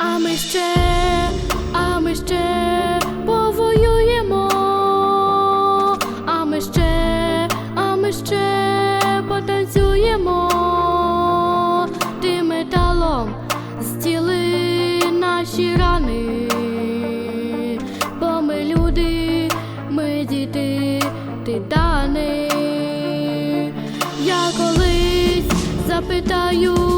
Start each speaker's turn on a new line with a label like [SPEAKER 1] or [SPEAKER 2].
[SPEAKER 1] I'm a stranger. я.